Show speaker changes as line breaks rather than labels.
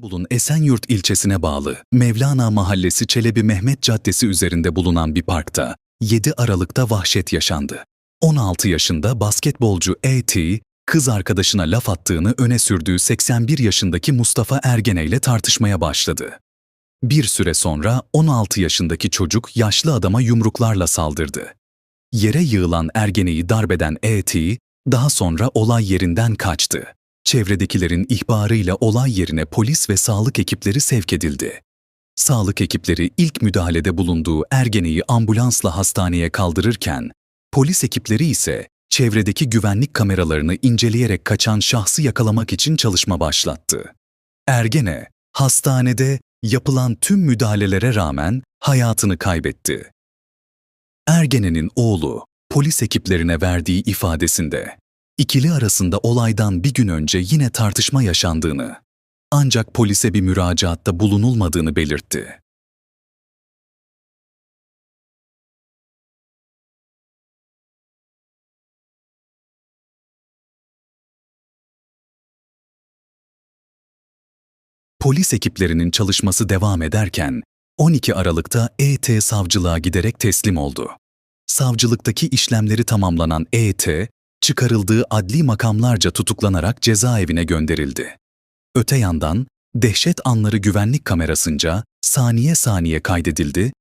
İstanbul'un Esenyurt ilçesine bağlı Mevlana Mahallesi Çelebi Mehmet Caddesi üzerinde bulunan bir parkta 7 Aralık'ta vahşet yaşandı. 16 yaşında basketbolcu E.T. kız arkadaşına laf attığını öne sürdüğü 81 yaşındaki Mustafa Ergene ile tartışmaya başladı. Bir süre sonra 16 yaşındaki çocuk yaşlı adama yumruklarla saldırdı. Yere yığılan Ergene'yi darbeden E.T. daha sonra olay yerinden kaçtı. Çevredekilerin ihbarıyla olay yerine polis ve sağlık ekipleri sevk edildi. Sağlık ekipleri ilk müdahalede bulunduğu Ergene'yi ambulansla hastaneye kaldırırken, polis ekipleri ise çevredeki güvenlik kameralarını inceleyerek kaçan şahsı yakalamak için çalışma başlattı. Ergene, hastanede yapılan tüm müdahalelere rağmen hayatını kaybetti. Ergene'nin oğlu, polis ekiplerine verdiği ifadesinde, ikili arasında olaydan bir gün önce yine tartışma yaşandığını, ancak polise bir müracaatta bulunulmadığını belirtti. Polis ekiplerinin çalışması devam ederken 12 Aralık'ta ET savcılığa giderek teslim oldu. Savcılıktaki işlemleri tamamlanan ET, çıkarıldığı adli makamlarca tutuklanarak cezaevine gönderildi. Öte yandan, dehşet anları güvenlik kamerasınca saniye saniye kaydedildi